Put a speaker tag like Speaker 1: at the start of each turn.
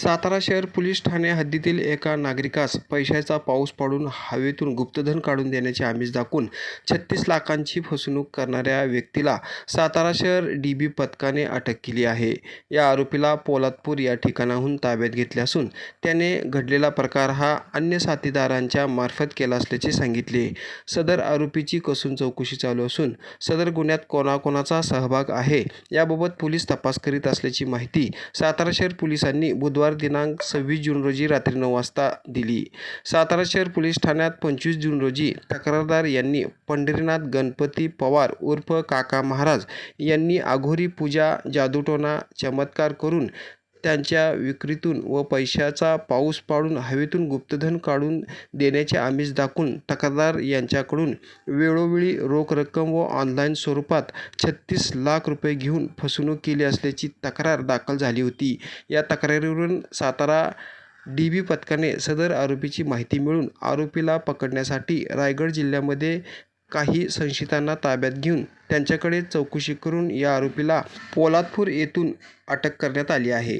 Speaker 1: सातारा शहर पोलीस ठाणे हद्दीतील एका नागरिकास पैशाचा पाऊस पाडून हवेतून गुप्तधन काढून देण्याचे आमिष दाखवून छत्तीस लाखांची फसवणूक करणाऱ्या व्यक्तीला सातारा शहर डी बी पथकाने अटक केली आहे. या आरोपीला पोलादपूर या ठिकाणाहून ताब्यात घेतले असून त्याने घडलेला प्रकार हा अन्य साथीदारांच्या मार्फत केला असल्याचे सांगितले. सदर आरोपीची कसून चौकशी चालू असून सदर गुन्ह्यात कोणाकोणाचा सहभाग आहे याबाबत पोलीस तपास करीत असल्याची माहिती सातारा शहर पोलिसांनी बुधवार दिनांक सव्वीस जून रोजी रात्री नऊ वाजता दिली. सातारा शहर पोलीस ठाण्यात पंचवीस जून रोजी तक्रारदार यांनी पंढरीनाथ गणपती पवार उर्फ काका महाराज यांनी आघोरी पूजा जादूटोना चमत्कार करून त्यांच्या विक्रीतून व पैशाचा पाऊस पाडून हवेतून गुप्तधन काढून देण्याचे आमिष दाखवून तक्रारदार यांच्याकडून वेळोवेळी रोख रक्कम व ऑनलाईन स्वरूपात छत्तीस लाख रुपये घेऊन फसवणूक केली असल्याची तक्रार दाखल झाली होती. या तक्रारीवरून सातारा डी बी पथकाने सदर आरोपीची माहिती मिळून आरोपीला पकडण्यासाठी रायगड जिल्ह्यामध्ये काही संशयितांना ताब्यात घेऊन त्यांच्याकडे चौकशी करून या आरोपीला पोलादपूर येथून अटक करण्यात आली आहे.